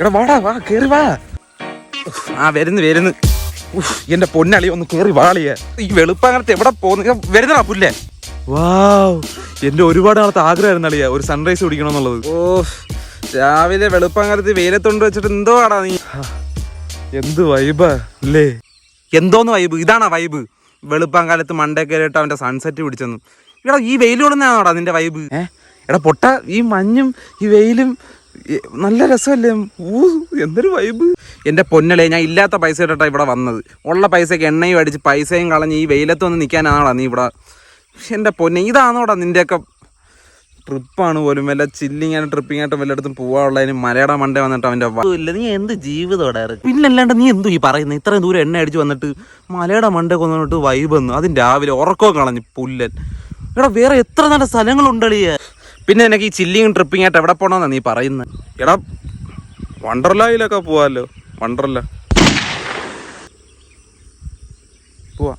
എടാ വാടാ വാ കേറി വാ. ആ വരുന്നു വരുന്നു. എന്റെ പൊന്നളി ഒന്ന് കേറി വാളിയ ഈ വെളുപ്പാങ്ങനത്തെ എവിടെ പോന്ന് വരുന്നടാ പുല്ലേ. വാവ് എന്റെ ഒരുപാട് നാളത്തെ ആഗ്രഹമായിരുന്നു അളിയ ഒരു സൺറൈസ് കുടിക്കണമെന്നുള്ളത്. ഓ രാവിലെ വെളുപ്പാങ്ങരത്ത് വെയിലത്തുണ്ട് വെച്ചിട്ട് എന്തോ ആടാ നീ. എന്ത് വൈബ് അല്ലേ? എന്തോന്ന് വൈബ് ഇതാണാ വൈബ് വെളുപ്പാങ്കാലത്ത് മണ്ടേ കയറിയിട്ട് അവന്റെ സൺസെറ്റ് പിടിച്ചെന്നു. എടാ ഈ വെയിൽ നിന്റെ വൈബ് എടാ പൊട്ട ഈ മഞ്ഞും ഈ വെയിലും നല്ല രസമല്ലേ? ഊ എന്തൊരു വൈബ് എന്റെ പൊന്നലെ ഞാൻ ഇല്ലാത്ത പൈസ ഇട്ടാ ഇവിടെ വന്നത്. ഉള്ള പൈസക്ക് എണ്ണയും അടിച്ച് പൈസയും കളഞ്ഞ് ഈ വെയിലത്ത് വന്ന് നിൽക്കാനാണോടാ നീ ഇവിടെ. എന്റെ പൊന്നെ ഇതാണോടാ നിന്റെയൊക്കെ ട്രിപ്പാണ് പോലും. വല്ല ചില്ലിങ് ആയിട്ട് ട്രിപ്പിംഗ് ആയിട്ട് വല്ലയിടത്തും പോവാനുള്ളതിന് മലയുടെ മണ്ടേ വന്നിട്ട് ഇല്ല നീ എന്ത് ജീവിതമോടെ പിന്നല്ലാണ്ട് നീ എന്തു ഈ പറയുന്നത് ഇത്രയും ദൂരം എണ്ണ അടിച്ച് വന്നിട്ട് മലയുടെ മണ്ടേ കൊന്നിട്ട് വൈബ് വന്നു. അതിന് രാവിലെ ഉറക്കവും കളഞ്ഞു പുല്ലൻ. ഇവിടെ വേറെ എത്ര നല്ല സ്ഥലങ്ങളുണ്ടളിയ പിന്നെ നിനക്ക് ഈ ചില്ലിങ് ട്രിപ്പിംഗ് ആയിട്ട് എവിടെ പോകണമെന്നാണ് നീ പറയുന്നത് എടാ വണ്ടർലായിലൊക്കെ പോവാല്ലോ. വണ്ടർല. പോവാ.